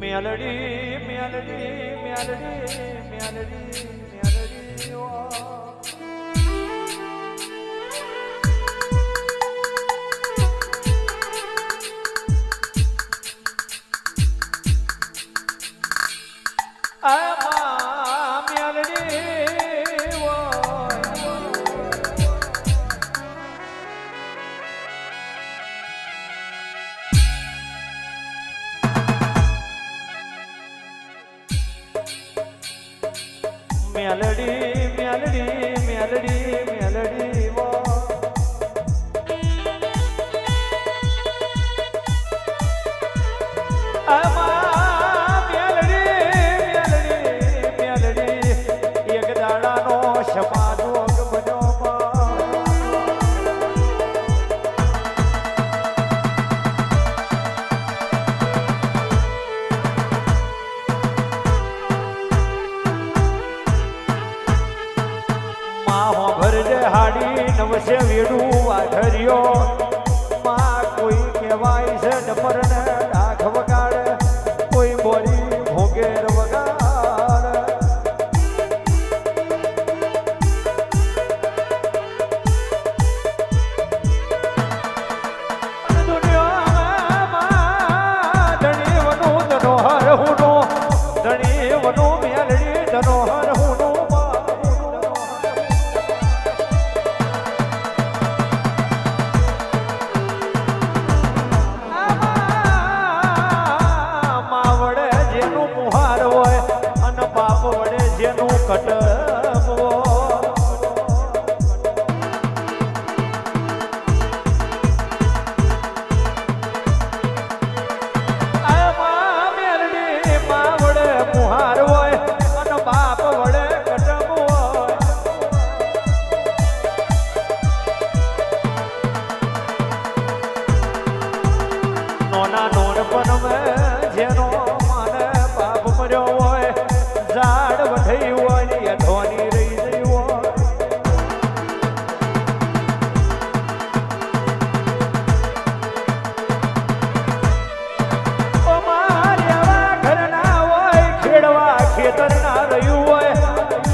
મેલડી મેલડી મેલડી મેલડી મેલડી ઓ. મેલડી મ્યાલડી મેલડી નવસે વેડું વાઢર્યો, માં કોઈ કહેવાય છે ડમર ને ડાઘ વગાડે, કોઈ બોરી ભોગેર વગાડ. ધણી વનું મેલડી ધનોહર નોના મેં જેનો માને બાપ મર્યો હોય, ઝાડ ખેતર ના રહ્યું હોય,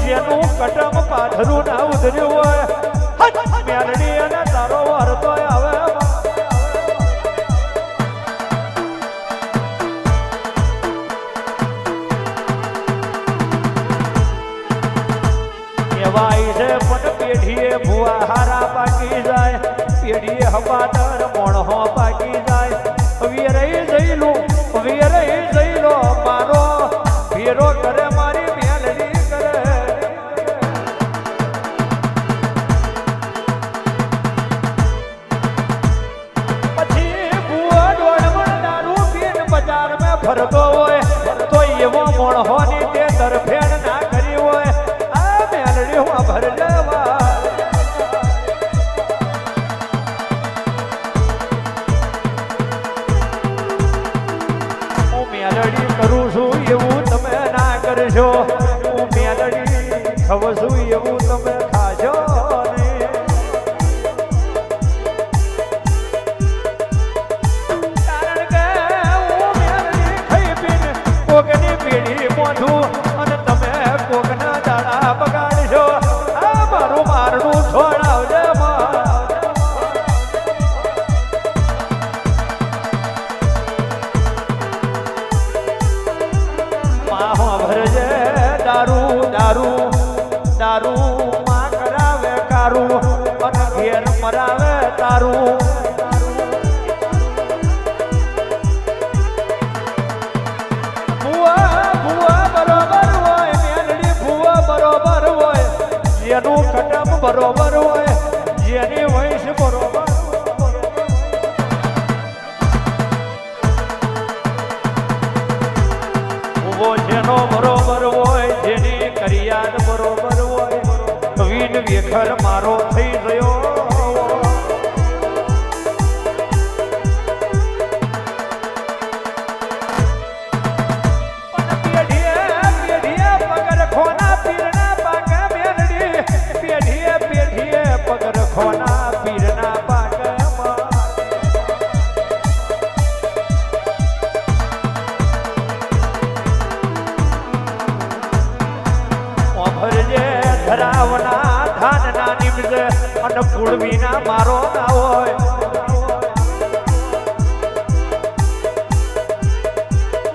જેનું કટમ પાથરું ના ઉધર્યું હોય કહેવાય છે, પણ પેઢીએ ભુવા હારા પાકી જાય. પેઢીએ હપાતર મોણહો પાકી જાય. વીરઈ જઈલું વીરઈ જઈલો મારો. વીરો કરે મારી તારું બરોબર હોય જેની વંશ બરોબર ઊભો જેનો બરોબર હોય જેની કરિયાદ બરોબર હોય વીન વેખર મારો થઈ ગયો. ઢોર વિના મારો ના હોય.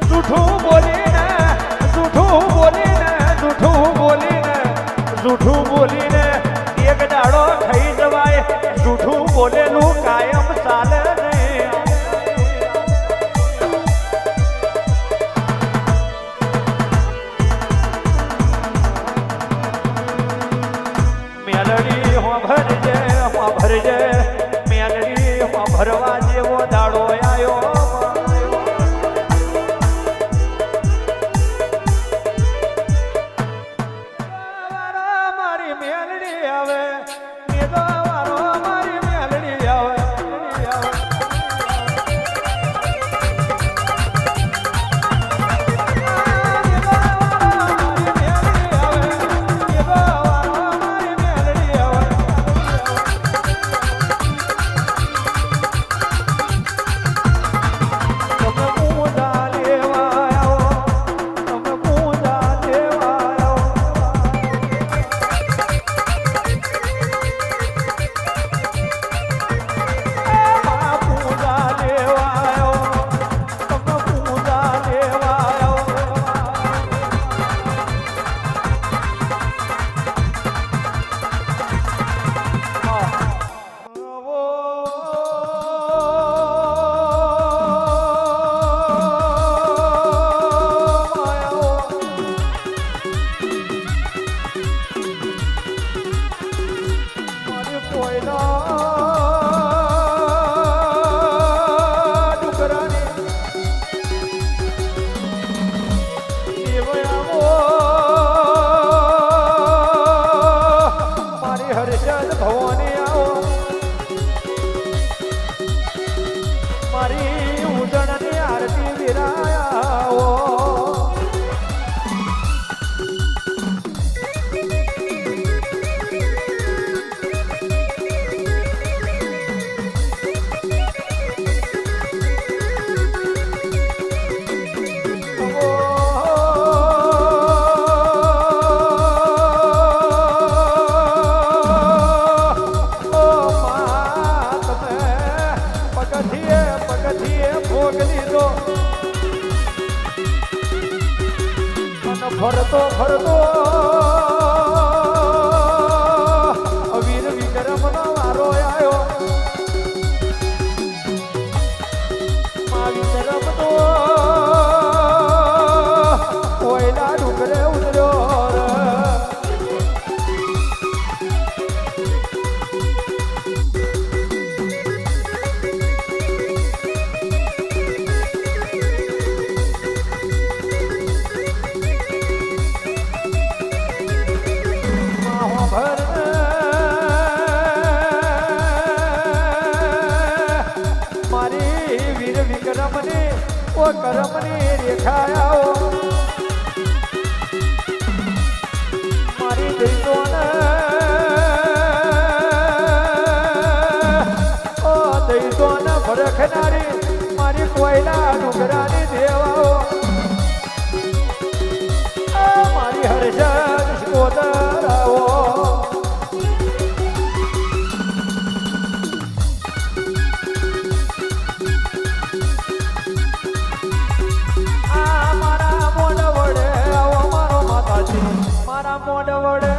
જૂઠું બોલીને જૂઠું બોલીને જૂઠું બોલીને જૂઠું બોલીને એક દાડો થઈ જવાય. જૂઠું બોલેલું કાયમ મેલડી આવે. ફરતો ફરતો કરમની રેખા આવો મારી દૈતોને ઓ દૈતોને ભરખનારી મારી કોયલા ડુંગરાની દેવાઓ. what